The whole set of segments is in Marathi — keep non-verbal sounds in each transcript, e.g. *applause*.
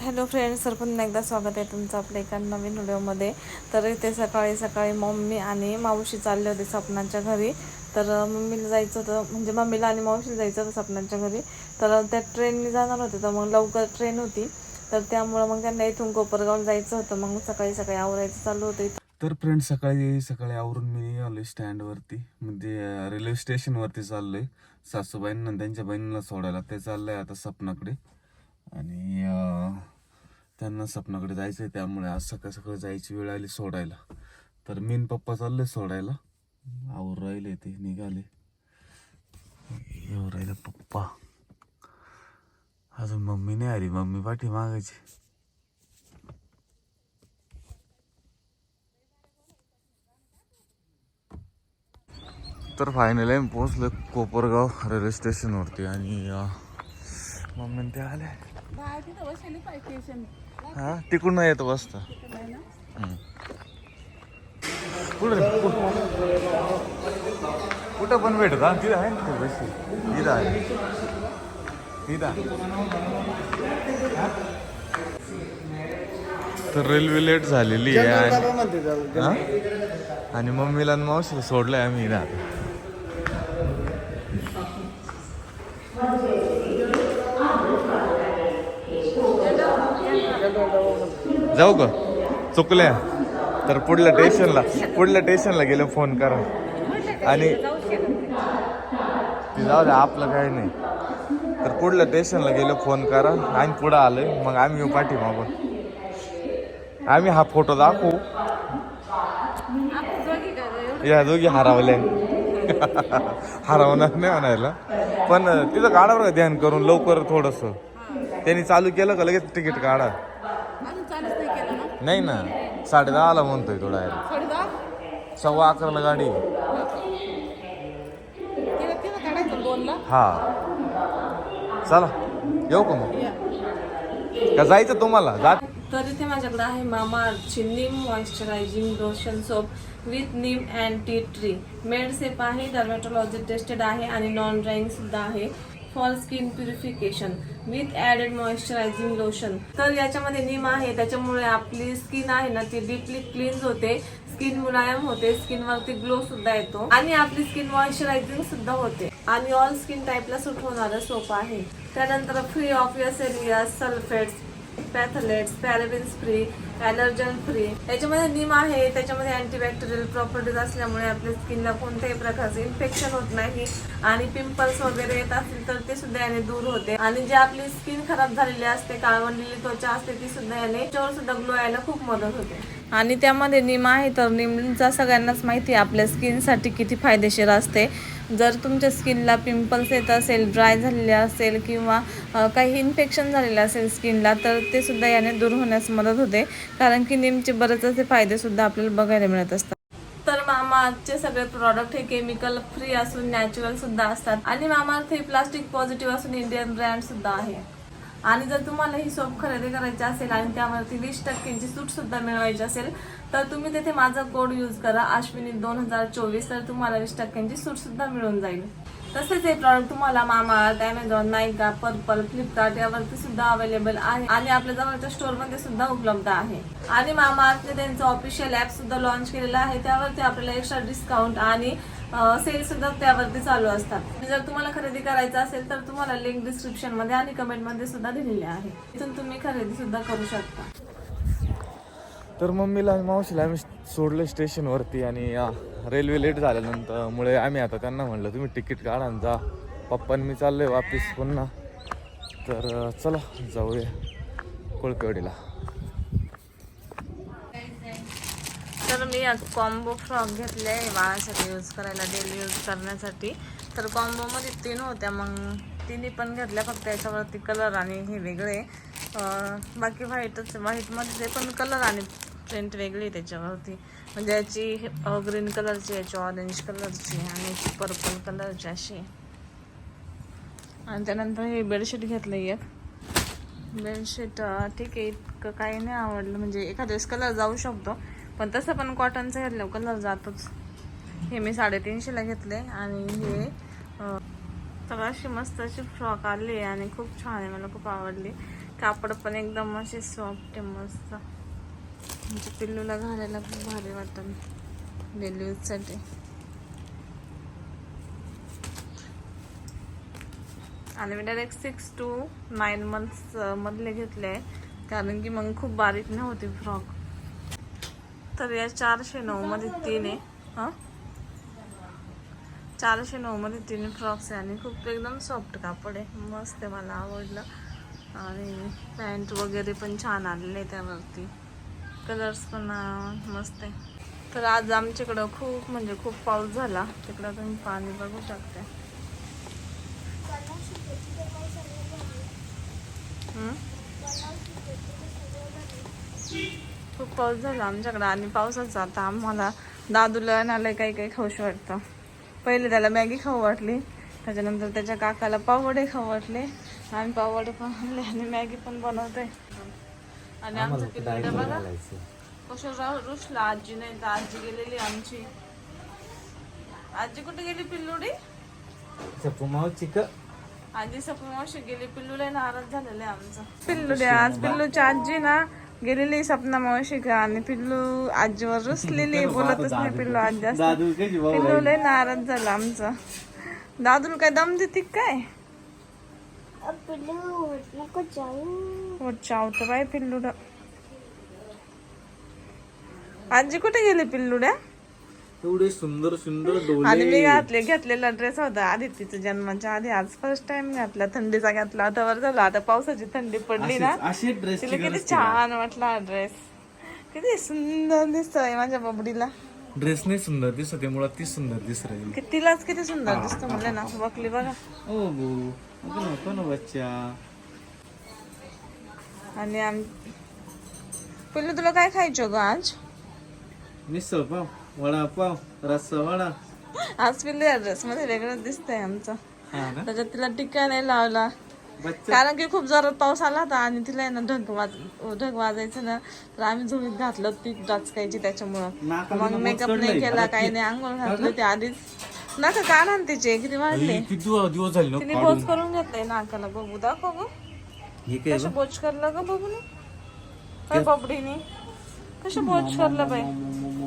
हॅलो फ्रेंड्स तर पुन्हा एकदा स्वागत आहे तुमचं आपल्या एका नवीन व्हिडिओमध्ये. तर इथे सकाळी सकाळी मम्मी आणि मावशी चालले होते सपनांच्या घरी. तर मम्मीला जायचं होतं म्हणजे मम्मीला आणि मावशीला जायचं होतं सपनांच्या घरी. तर त्या ट्रेनने जाणार होते तर मग लवकर ट्रेन होती. तर त्यामुळं मग त्यांना इथून कोपरगावला जायचं होतं. मग सकाळी सकाळी आवरायचं चालू होतं इथं. तर फ्रेंड सकाळी सकाळी आवरून मी आलोय स्टँडवरती. म्हणजे रेल्वे स्टेशनवरती चाललोय. सासूबाईंना त्यांच्या बहिणीला सोडायला ते चाललंय आता सपनाकडे. आणि त्यांना त्यांना सपनाकडे आहे त्यामुळे आज सकाळ सकाळ जायची वेळ आली सोडायला. तर मीन पप्पा चालले सोडायला. आवर राहिले ते निघाले. येऊ राहिले पप्पा. अजून मम्मी नाही आली मम्मी पाठी मागायची. तर फायनली आम्ही पोहोचलो कोपरगाव रेल्वे स्टेशनवरती आणि मम्मी ते आले. हा? तिकडून नाही येतो बसता हम्म. कुठं कुठं? पण भेटत हा? तिथं आहे ना ते बस तिथं आहे. तिथं आहे. हा? तर रेल्वे लेट झालेली आहे आणि हा? आणि मम्मीला मावशीला सोडलंय आम्ही इथं जाऊ ग. चुकल्या तर पुढल्या स्टेशनला पुढल्या स्टेशनला गेलो फोन करा आणि जाऊ द्या आपलं काही नाही. तर पुढल्या स्टेशनला गेलो फोन करा आणि पुढं आलोय. मग आम्ही येऊ पाठीमागून. आम्ही हा फोटो दाखवू. या दोघी हरावल्या हरवणार नाही म्हणायला. पण तिथं काढावर का ध्यान करून लवकर थोडस. त्यांनी चालू केलं का लगेच तिकीट काढा. नाही ना. साडे दहाला म्हणतोय तो डायरेक्ट सव्वा अकराला गाडी आहे. हा. चला येऊ का मग? का जायचं तुम्हाला? जा. तर इथे माझ्याकडे आहे मामा अर्थची neem moisturizing lotion soap with neem and tea tree. Made safe आहे डर्मॅटोलॉजी टेस्टेड आहे आणि नॉन ड्राईंग सुद्धा आहे. For skin purification with added moisturizing lotion. तर याच्यामध्ये नीम आहे त्याच्यामुळे आपली स्किन आहे ना ती डीपली क्लीन्स होते स्किन मुलायम होते स्किन वरती ग्लो सुद्धा येतो आणि आपली स्किन मॉइश्चरायझिंग सुद्धा होते. आणि ऑल स्किन टाईपला सूट होणारं सोप आहे. त्यानंतर free of yes urea sulfates phthalates parabens free allergen free याच्यामध्ये निम आहे त्याच्यामध्ये अँटीबॅक्टेरियल प्रॉपर्टीज असल्यामुळे आपल्या स्किनला कोणत्याही प्रकारचे इन्फेक्शन होत नाही. आणि पिंपल्स वगैरे येत असतील तर ते सुद्धा याने दूर होते. आणि जे आपली स्किन खराब झालेली असते काळवंडलेली त्वचा असते ती सुद्धा याने त्याच्यावर सुद्धा ग्लो यायला खूप मदत होते. आणि त्यामध्ये निम आहे तर निमचा सगळ्यांनाच माहिती आहे आपल्या स्किनसाठी किती फायदेशीर असते. जर तुमच्या स्किनला पिंपल्स येत असेल ड्राय झालेले असेल किंवा काही इन्फेक्शन झालेलं असेल स्किनला तर ते सुद्धा याने दूर होण्यास मदत होते. कारण की निमचे बरेच असे फायदेसुद्धा आपल्याला बघायला मिळत असतात. तर मामाचे सगळे प्रॉडक्ट हे केमिकल फ्री असून नॅचरल सुद्धा असतात. आणि मामाअर्थ हे प्लास्टिक पॉझिटिव्ह असून इंडियन ब्रँड सुद्धा आहे. आणि जर तुम्हाला ही सोप खरेदी करायची असेल आणि त्यावरती वीस टक्क्यांची सूट सुद्धा मिळवायची असेल तर तुम्ही तिथे माझा कोड यूज करा अश्विनी दोन हजार चोवीस तर तुम्हाला वीस टक्क्यांची सूट सुद्धा मिळून जाईल. तसेच हे प्रॉडक्ट तुम्हाला Mamaearth Amazon Nykaa Purplle Flipkart यावरती सुद्धा अवेलेबल आहे आणि आपल्या जवळच्या स्टोअरमध्ये सुद्धा उपलब्ध आहे. आणि मामाअर्थने त्यांचं ऑफिशियल ऍप सुद्धा लॉन्च केलेलं आहे. त्यावरती आपल्याला एक्स्ट्रा डिस्काउंट आणि सेल सुद्धा त्यावरती चालू असतात. जर तुम्हाला खरेदी करायचं असेल तर तुम्हाला लिंक डिस्क्रिप्शनमध्ये आणि कमेंटमध्ये सुद्धा दिलेली आहे. तिथून तुम्ही खरेदी सुद्धा करू शकता. तर मम्मीला आणि मावशीला आम्ही सोडलं स्टेशनवरती आणि रेल्वे लेट झाल्यानंतर मुळे आम्ही आता त्यांना म्हणलं तुम्ही तिकीट काढा आणि जा. पप्पा मी चाललोय वापिस पुन्हा. तर चला जाऊया कोळपेवाडीला. तर मी कॉम्बो फ्रॉक घेतले आहे बाळासाठी यूज करायला डेली यूज करण्यासाठी. तर कॉम्बोमध्ये तीन होत्या मग तिन्ही पण घेतल्या फक्त याच्यावरती कलर आणि हे वेगळे बाकी व्हाईटच व्हाईटमध्ये पण कलर आणि प्रिंट वेगळी आहे त्याच्यावरती. म्हणजे याची ग्रीन कलरची याची ऑरेंज कलरची आणि याची पर्पल कलरची अशी. आहे. आणि त्यानंतर हे बेडशीट घेतलं एक. बेडशीट ठीक आहे इतकं काही नाही आवडलं. म्हणजे एखाद्या वेळेस कलर जाऊ शकतो. पण तसं पण कॉटनचं घेतलं कलर जातोच. हे मी साडेतीनशेला घेतले आणि हे सगळं तर अशी मस्त अशी फ्रॉक आली आणि खूप छान आहे मला खूप आवडली. कापड पण एकदम असे सॉफ्ट आहे मस्त. म्हणजे पिल्लूला घालायला खूप भारी वाटतं. डेली यूजसाठी आणि मी direct six to nine months मधले घेतले. कारण की मग खूप बारीक नव्हती फ्रॉक तर या चारशे नऊ मध्ये तीन आहे. हां? चारशे नऊ मध्ये तीन फ्रॉक्स आहे आणि खूप एकदम सॉफ्ट कापड आहे. मस्त आहे मला आवडलं. आणि पॅन्ट वगैरे पण छान आलेले आहे त्यावरती. कलर्स पण मस्त आहे. तर आज आमच्याकडं खूप म्हणजे खूप पाऊस झाला. तिकडं तुम्ही पाणी बघू शकता हम्म? खूप पाऊस झाला आमच्याकडं आणि पावसाचा आता आम्हाला दादूला आणायला काही काही खाऊशी वाटतं. पहिले त्याला मॅगी खाऊ वाटली त्याच्यानंतर त्याच्या काकाला पावडे खाऊ वाटले आम्ही पावडे पण आणले आणि मॅगी पण बनवते आणि आमचं पिल्लू बघा कशा रा- रुसला? आजी नाही तर आजी गेलेली आमची. आजी कुठे गेली पिल्लुडी? चिक. आजी सपनामावशी गेली पिल्लूला नाराज झालेलं आहे आमचं. पिल्लू आज पिल्लूची आजी ना गेलेली सपना मावशी का आणि पिल्लू आजीवर रुसलेली *laughs* बोलतच नाही पिल्लू आज जास्त. पिल्लू लय नाराज झाला आमचं. दादूला काय दम देते काय? चावतं बाय पिल्लूड आजी कुठे गेली पिल्लुड्या एवढे सुंदर सुंदर आणि मी डोले घातले घेतलेला ड्रेस होता. आधी तिच्या जन्माच्या आधी आज फर्स्ट टाइम घातला. थंडीचा घातला. आता वर झाला. आता पावसाची थंडी पडली ना. असे ड्रेस तिला किती छान वाटला ड्रेस किती सुंदर दिसतोय माझ्या बबडीला. ड्रेस नाही सुंदर दिसत मुळात ती सुंदर दिसत राहील कितीलाच किती सुंदर दिसतो म्हणलं ना. बकली बघा. ओ बो नको नको ना बच्चा. आणि आम पिल्लू तुला काय खायचं ग आज? मिसळ पाव. वडापाव रस्सा वडा आज पिल्लू ड्रेस मध्ये वेगळंच दिसतंय आमचं. त्याच्यात तिला टिक्का नाही लावला. कारण की खूप जोरात पाऊस आला होता आणि तिला ना ढग वाज ढग वाजायचं ना तर आम्ही झोळीत घातलं ती डाचकायची त्याच्यामुळं. मग मेकअप नाही केला काही नाही आंघोळ घातलं ते आधीच. नका काढा ना तिचे किती वाढले. किती दिवस झाले तिने ना बोच करून घेतलंय नाकाला बघू दाखव ग. हे बोच करलं ग बघू नी. काय कसं बोच करलं बाई?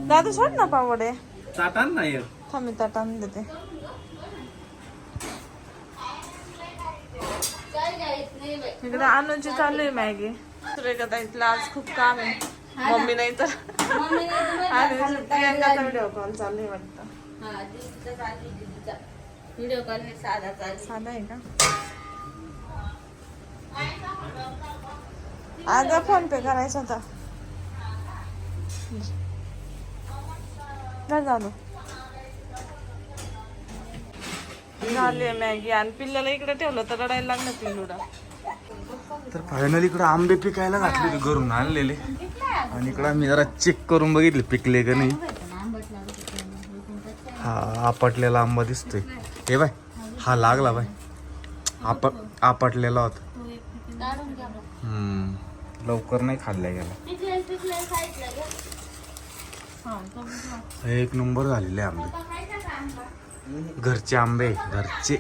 दादू सोड ना पावडे. चाटान नाही थांब ताटान देते. इकडे आणूची चालू आहे मॅगी. सुरेखा ताईतला आज खूप काम आहे. मम्मी नाही तर. आणि प्रियांकाचा व्हिडिओ कॉल चालू आहे वाटतं. व्हिडिओ कॉल साधा चालू साधा आहे का? आज फोन पे करायचा होता. धर झालो झाली मॅगी. आणि पिल्ल्याला इकडे ठेवलं तर रडायला लागलं पिल्लूला तर फायनली इकडं आंबे पिकायला घातले होते घरून आणलेले. आणि इकडं आम्ही जरा चेक करून बघितले पिकले का नाही. हा आपटलेला आंबा दिसतोय. हे बाय हा लागला बाय. आप आपटलेला होता. हम्म लवकर नाही खाल्ला गेला पिकले पिकले साईडला घ्या हे एक नंबर झालेले आंबे. घरचे आंबे घरचे.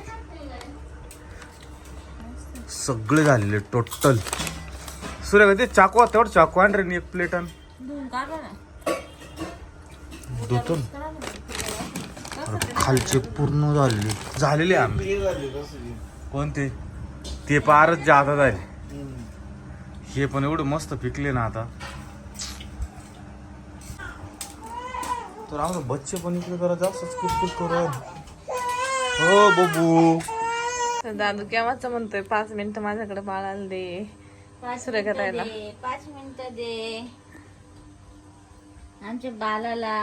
सगळे झालेले टोटल. सूर्य ते चाकू तेवढं चाकू आण रे एक प्लेट आण. दोतून खालचे पूर्ण झालेले. झालेले आंबे. कोणते? ते पारच जादा झाले. हे पण एवढं मस्त पिकले ना आता. तर आम्हाला बच्चे पण इकडे जरा जास्तच कुटकुट करू हो बबू. तर दादू केव्हाच म्हणतोय? पाच मिनिटं माझ्याकडे बाळाला दे. पाच. दे पाच मिनिटं दे. आमच्या बालाला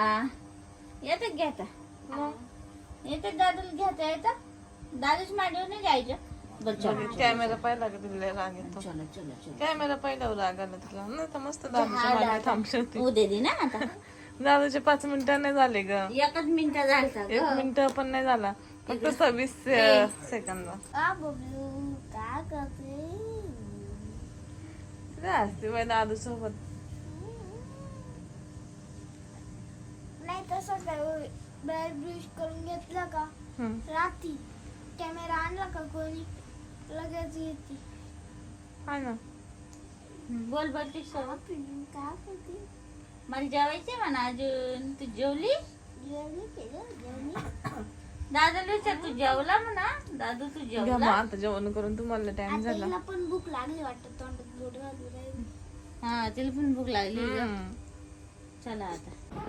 येतात घ्याता येतात दादूला घेता येतं? दादूच मांडीवर नाही जायचं. कॅमेरा पाहिला का तिला राग येतो? चलो चलो चलो. कॅमेरा पहिल्यावर राग आला तिला. नाही तर मस्त दादूच्या मागे थांबली होती. उद्या दे ना आता. दादूचे पाच मिनिटं नाही झाले ग. एकच मिनिटं एक मिनिट पण नाही झाला. फक्त सव्वीस सेकंद. करते? असते बाई दादू सोबत नाही तसं काय बॅड ब्रिश करून घेतलं का? रात्री कॅमेरा आणला का कोणी? लगेच येते. आहे ना. बोल बरं काय करते? मला जेवायचंय म्हणा अजून तू जेवली दादाला विचार तू जेवला म्हणा दादू तू घ्या मग जेवला आता जेवण करून तुम्हाला टाइम झाला पण भूक लागली वाटतं तोंडात हा तिला पण भूक लागली ग. हम्म. चला आता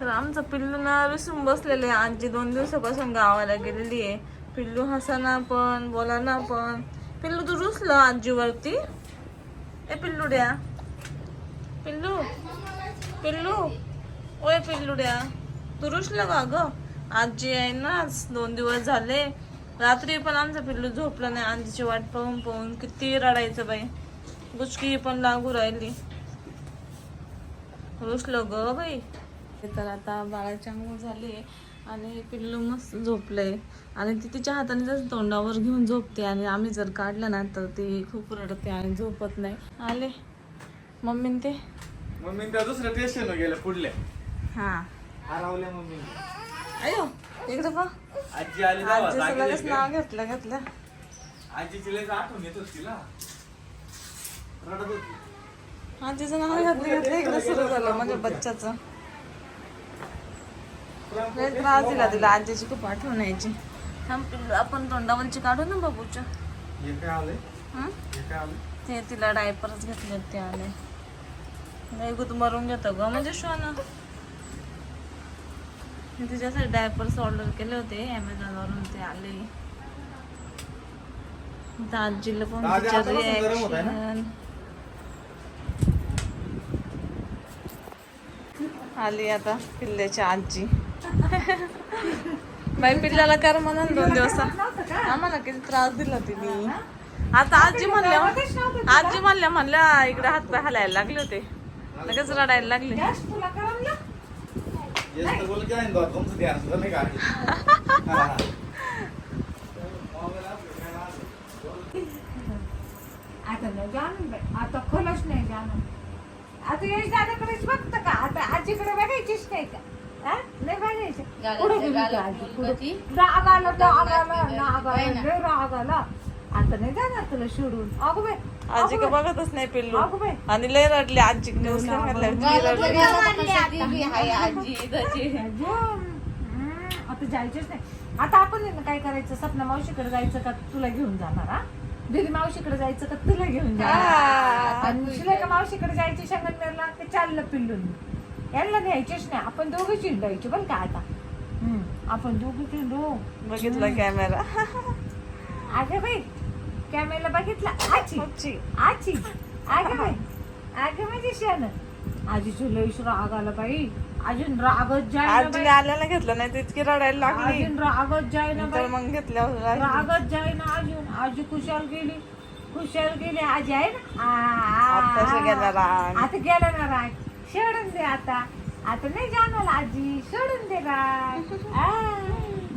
तर आमचं पिल्लू ना विसरून बसलेले आहे आजी दोन दिवसापासून गावाला गेलेली आहे पिल्लू हसाना पण बोलाना पण पिल्लू तू रुसलं आजीवरती ए पिल्लूड्या पिल्लू पिल्लू ओय पिल्लूड्या तू रुसलं का ग आजी आहे ना आज दोन दिवस झाले रात्री पण आमचा पिल्लू झोपलं नाही आजीची वाट पाहून पाहून किती रडायचं बाई गुचकी पण लागू राहिली रुसलो ग बाई तर आता बाळाची अंघोळ झाली आणि पिल्लू मस्त झोपलंय आणि ती तिच्या हाताने जर तोंडावर घेऊन झोपते आणि आम्ही जर काढलं ना तर ती खूप रडते आणि झोपत नाही आले मम्मी ते मग मी त्या दुसऱ्या स्टेशन गेल्या पुढल्या. हा. हरवल्या मम्मी अयो इकडे बघ. आजी आली आजीचं जागी लगेच झाली. नाव घेतलं घेतलं. आजीची लय आठवण येत होती तिला. रडत होती. आजीचं नाव घेतलं घेतलं इकडे सुरू झालं माझ्या बच्च्याचं लय त्रास दिला तिला आजीची खूप आठवण यायची. थांब आपण तोंडावरची काढू ना बाबूच्या. हे काय हं? हे काय ते तिला डायपरच घेतले ते आले. लय गुद मरून घेतो ग म्हणजे शोना मी तिच्यासाठी डायपर्स ऑर्डर केले होते अमेझॉन वरून ते आले. आजीला पण reaction. आली आता पिल्ल्याची आजी. बाई पिल्ल्याला कर म्हणा ना दोन दिवस. आम्हाला किती त्रास दिला तिने. आता आजी म्हणल्या आजी म्हणल्या म्हणल्या इकडे हात पाय हलायला लागले होते. लगेच रडायला लागले. *laughs* आता नाही जाणून बाई. आता खोलच नाही जाणून. आता यश दादाकडेच बघतं का? आता आजीकडे बघायचीच नाही का? नाही बघायचं. पुढे गेली आजी? पुढे? राग आला राग आला आता नाही जाणार तुला सोडून. अगो बाई आजी का बघतच नाही पिल्लू. आणि लय रडले आजी. अजून, *laughs* हम्म, आता जायचेच नाही. आता आपण काय करायचं? सपना मावशीकडे जायचं का तुला घेऊन जाणार हा? दिदी मावशीकडे जायचं का तुला घेऊन जाणार? आणि शिलाका मावशीकडे जायची संगमनेरला ते चाललं पिल्लून. यांना न्यायचेच नाही. आपण दोघं चिंडायचे बरं का आता? हम्म, आपण दोघं चिंडू बघितला कॅमेरा अगं बाई. कॅमेरा बघितला? आची आजी. आची बाई. अगं माझी शान आजीची लईश राग आला बाई. अजून रागत जाय आल्याला घेतलं नाही तर इतकी रडायला लागली. अजून रागत जाय ना बाई. मग घेतल्यावर राहिली. रागत जाय ना अजून. आजी खुशाल गेली. खुशाल गेली. आजी आहे ना? आ- आ- आत्ताशी गेला राग. आता गेला ना राग. सोडून दे आता. आता नाही जाणार आजी. सोडून दे राग. आ.